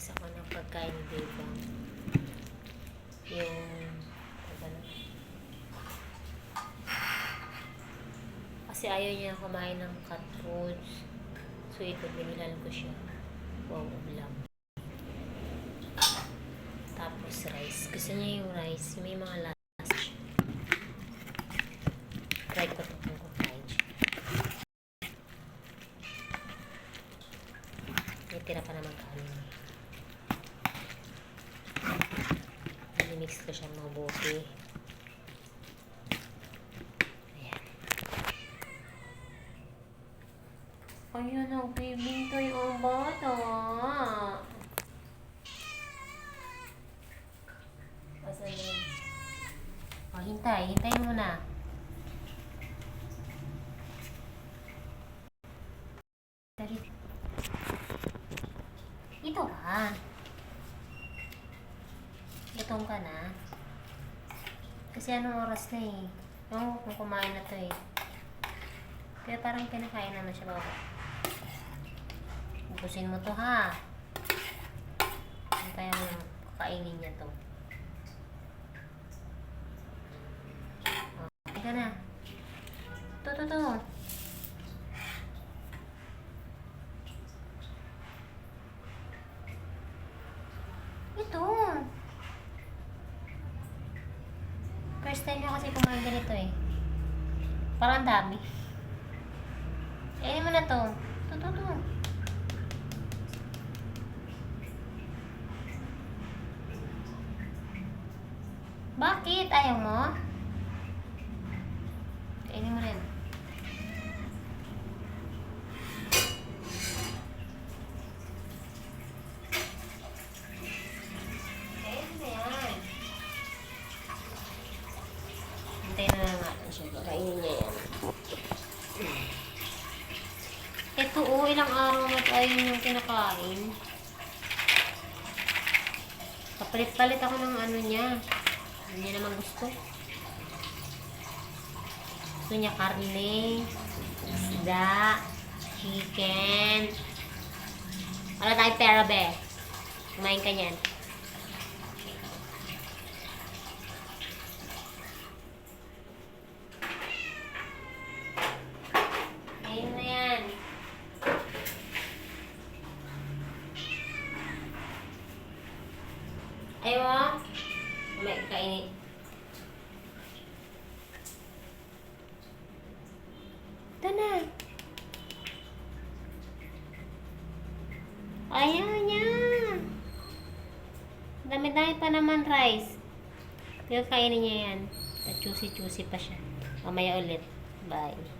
nagmimix ako ng pagkain ni Bebang. Yung, ano? Kasi ayaw niya kumain ng cat foods. So ito, binilan ko siya. Wow, ulam. Tapos rice. Gusto niya yung rice. May mga lasa siya. Try ko ito kung. May tira pa naman kanin. Mix ko siya mabuti. Ayan. Ayun ang bibintay ang bata. Asan yun? Oh, hintay. Hintayin mo na. Dali. Ito ka. Gutom ka na. Kasi anong oras na eh. Ko kung kumain na to eh. Kaya parang kinakain naman siya baba. Ubusin mo to ha. Hintayin mo kakainin niya to. Oh, ka na. To, to, to. Ito. First time niya kasi kumain ganito eh. Parang dami. Eh, mo na to. To, to, to. Bakit? Ayaw mo? Kainin mo rin. Kainin mo yan. Hintayin na lang natin siya. Kainin niya yan. Ito oh, ilang araw na tayo yung kinakain. Kapalit-palit ako ng ano niya. Hindi niya naman gusto. Gusto niya karne, isda, chicken. Wala tayong pera, be. Kumain ka niyan. Ayun na yan. Ayaw mo? May kainin. Ito na. Ayaw niya. Dami-dami pa naman rice. Kaya kainin niya yan. Juicy-juicy pa siya. Mamaya ulit. Bye.